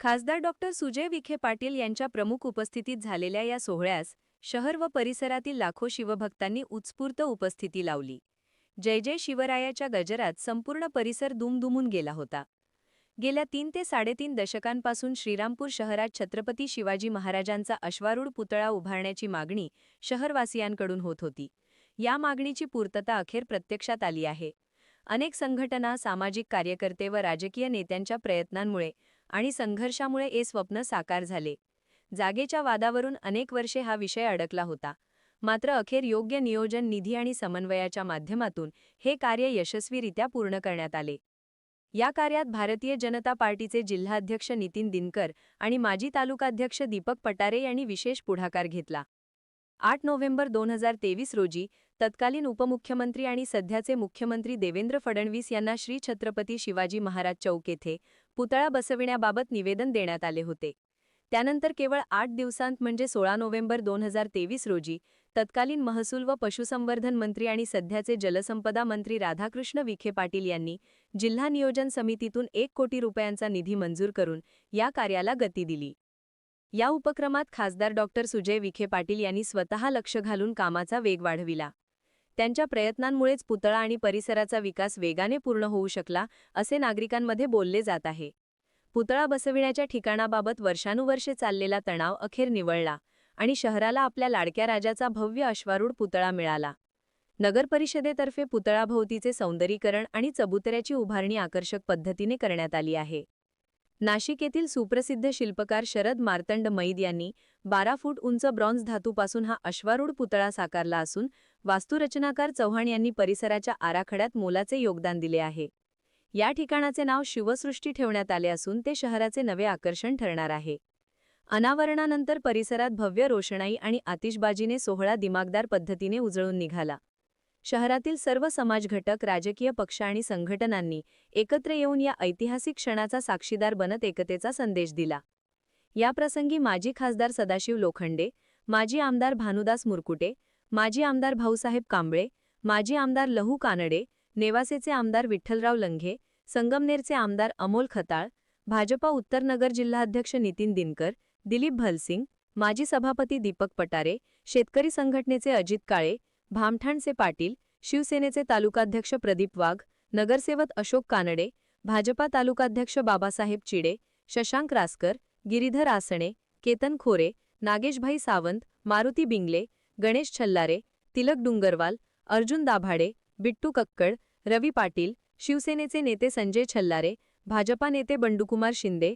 खासदार डॉक्टर सुजय विखे पाटील यांच्या प्रमुख उपस्थितीत झालेल्या या सोहळ्यास शहर व परिसरातील लाखो शिवभक्तांनी उत्स्फूर्त उपस्थिती लावली. जय जय शिवरायाच्या गजरात संपूर्ण परिसर दुमदुमून गेला होता. गेल्या तीन ते साडेतीन दशकांपासून श्रीरामपूर शहरात छत्रपती शिवाजी महाराजांचा अश्वारूढ पुतळा उभारण्याची मागणी शहरवासियांकडून होत होती. या मागणीची पूर्तता अखेर प्रत्यक्षात आली आहे. अनेक संघटना सामाजिक कार्यकर्ते व राजकीय नेत्यांच्या प्रयत्नांमुळे आणि संघर्षामुळे हे स्वप्न साकार झाले. जागेच्या वादावरून अनेक वर्षे हा विषय अडकला होता. मात्र अखेर योग्य नियोजन निधी आणि समन्वयाच्या माध्यमातून हे कार्य यशस्वीरित्या पूर्ण करण्यात आले. या कार्यात भारतीय जनता पार्टीचे जिल्हाध्यक्ष नितीन दिनकर आणि माजी तालुकाध्यक्ष दीपक पटारे यांनी विशेष पुढाकार घेतला. आठ नोव्हेंबर दोन हजार तेवीस रोजी तत्कालीन उपमुख्यमंत्री आणि सध्याचे मुख्यमंत्री देवेंद्र फडणवीस यांना श्री छत्रपती शिवाजी महाराज चौक येथे पुतळा बसविण्याबाबत निवेदन देण्यात आले होते. त्यानंतर केवळ आठ दिवसांत म्हणजे सोळा नोव्हेंबर दोन हजार तेवीस रोजी तत्कालीन महसूल व पशुसंवर्धन मंत्री आणि सध्याचे जलसंपदा मंत्री राधाकृष्ण विखे पाटील यांनी जिल्हा नियोजन समितीतून एक कोटी रुपयांचा निधी मंजूर करून या कार्याला गती दिली. या उपक्रमात खासदार डॉक्टर सुजय विखे पाटील यांनी स्वतः लक्ष घालून कामाचा वेग वाढविला. त्यांच्या प्रयत्नांमुळेच पुतळा आणि परिसराचा विकास वेगाने पूर्ण होऊ शकला असे नागरिकांमध्ये बोलले जात आहे. पुतळा बसविण्याच्या ठिकाणाबाबत वर्षानुवर्षे चाललेला तणाव अखेर निवळला आणि शहराला आपल्या लाडक्या राजाचा भव्य अश्वारूढ पुतळा मिळाला. नगरपरिषदेतर्फे पुतळाभोवतीचे सौंदर्यीकरण आणि चबुतऱ्याची उभारणी आकर्षक पद्धतीने करण्यात आली आहे. नाशिक येथील सुप्रसिद्ध शिल्पकार शरद मार्तंड मैद यांनी बारा फूट उंच ब्रॉन्झ धातूपासून हा अश्वारूढ पुतळा साकारला असून वास्तुरचनाकार चव्हाण यांनी परिसराच्या आराखड्यात मोलाचे योगदान दिले आहे. या ठिकाणाचे नाव शिवसृष्टी ठेवण्यात आले असून ते शहराचे नवे आकर्षण ठरणार आहे. अनावरणानंतर परिसरात भव्य रोषणाई आणि आतिषबाजीने सोहळा दिमागदार पद्धतीने उजळून निघाला. शहरातील सर्व समाज घटक राजकीय पक्ष आणि संघटनांनी एकत्र येऊन या ऐतिहासिक क्षणाचा साक्षीदार बनत एकतेचा संदेश दिला. याप्रसंगी माजी खासदार सदाशिव लोखंडे माजी आमदार भानुदास मुरकुटे माजी आमदार भाऊसाहेब कांबळे माजी आमदार लहू कानडे नेवासेचे आमदार विठ्ठलराव लंघे संगमनेरचे आमदार अमोल खताळ भाजपा उत्तर नगर जिल्हाध्यक्ष नितीन दिनकर दिलीप भलसिंग माजी सभापती दीपक पटारे शेतकरी संघटनेचे अजित काळे भामठाणचे पाटील शिवसेनेचे तालुकाध्यक्ष प्रदीप वाघ नगरसेवक अशोक कानडे भाजपा तालुकाध्यक्ष बाबासाहेब चिडे शशांक रासकर गिरीधर आसणे केतन खोरे नागेशभाई सावंत मारुती बिंगले गणेश छल्लारे तिलक डुंगरवाल अर्जुन दाभाडे बिट्टू कक्कड रवी पाटील शिवसेनेचे नेते संजय छल्लारे भाजपा नेते बंडुकुमार शिंदे